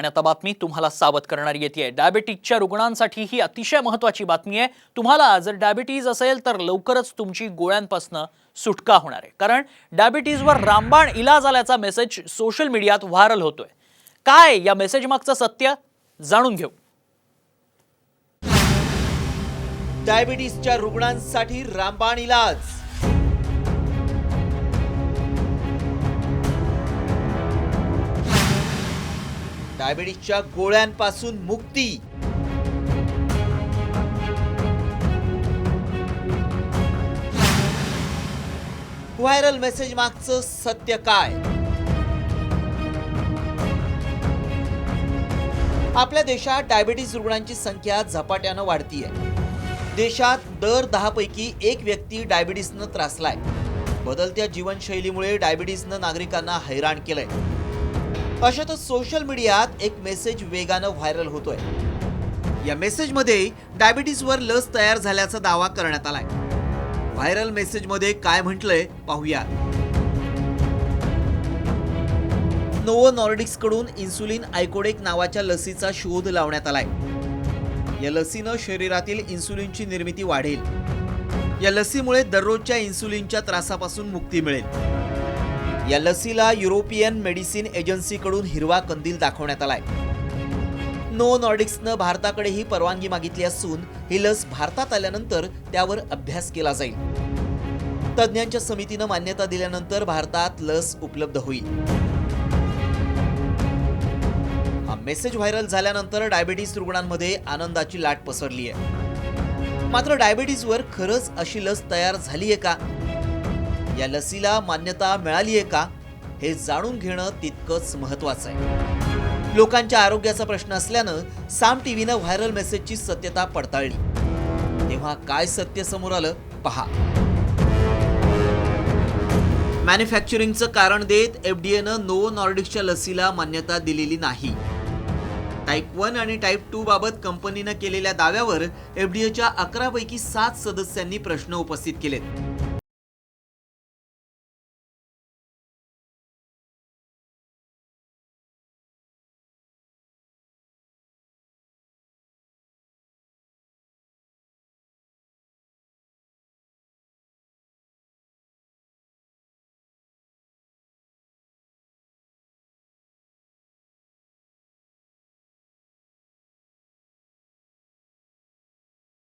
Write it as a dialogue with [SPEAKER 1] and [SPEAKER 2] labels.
[SPEAKER 1] आणि आता बातमी तुम्हाला सावध करणारी येते. डायबेटिसच्या रुग्णांसाठी ही अतिशय महत्वाची बातमी आहे. तुम्हाला जर डायबिटीज असेल तर लवकरच तुमची गोळ्यांपासून सुटका होणार आहे. कारण डायबिटीजवर रामबाण इलाज आल्याचा मेसेज सोशल मीडियात व्हायरल होतोय. काय या मेसेज मागचं सत्य? जाणून घेऊ.
[SPEAKER 2] डायबिटीसच्या रुग्णांसाठी रामबाण इलाज. डायबिटीसच्या गोळ्यांपासून मुक्ती. व्हायरल मेसेज मागचं सत्य काय? आपल्या देशात डायबिटीस रुग्णांची संख्या झपाट्यानं वाढतीये. देशात दर दहापैकी एक व्यक्ती डायबिटीसनं त्रासलाय. बदलत्या जीवनशैलीमुळे डायबिटीसनं नागरिकांना हैराण केलंय. अशातच सोशल मीडियात एक मेसेज वेगानं व्हायरल होतोय. या मेसेजमध्ये डायबिटीसवर लस तयार झाल्याचा दावा करण्यात आलाय. व्हायरल मेसेजमध्ये काय म्हटलंय पाहूया नोवो नॉर्डिक्सकडून इन्सुलिन आयकोडेक नावाच्या लसीचा शोध लावण्यात आलाय. या लसीनं शरीरातील इन्सुलिनची निर्मिती वाढेल. या लसीमुळे दररोजच्या इन्सुलिनच्या त्रासापासून मुक्ती मिळेल. या लसीला युरोपियन मेडिसिन एजन्सीकडून हिरवा कंदील दाखवण्यात आलाय. नो नॉर्डिक्सनं भारताकडेही परवानगी मागितली असून ही लस भारतात आल्यानंतर त्यावर अभ्यास केला जाईल. तज्ज्ञांच्या समितीनं मान्यता दिल्यानंतर भारतात लस उपलब्ध होईल. हा मेसेज व्हायरल झाल्यानंतर डायबिटीस रुग्णांमध्ये आनंदाची लाट पसरली आहे मात्र डायबिटीसवर खरंच अशी लस तयार झाली आहे का? या लसीला मान्यता मिळाली आहे का हे जाणून घेणं तितकंच महत्वाचं आहे. लोकांच्या आरोग्याचा प्रश्न असल्यानं साम टीव्हीनं व्हायरल मेसेजची सत्यता पडताळली. तेव्हा काय सत्य समोर आलं पहा. मॅन्युफॅक्चरिंगचं कारण देत एफडीएनं नोवो नॉर्डिक्सच्या लसीला मान्यता दिलेली नाही. टाईप वन आणि टाईप टू बाबत कंपनीनं केलेल्या दाव्यावर एफडीएच्या एच्या अकरापैकी सात सदस्यांनी प्रश्न उपस्थित केलेत.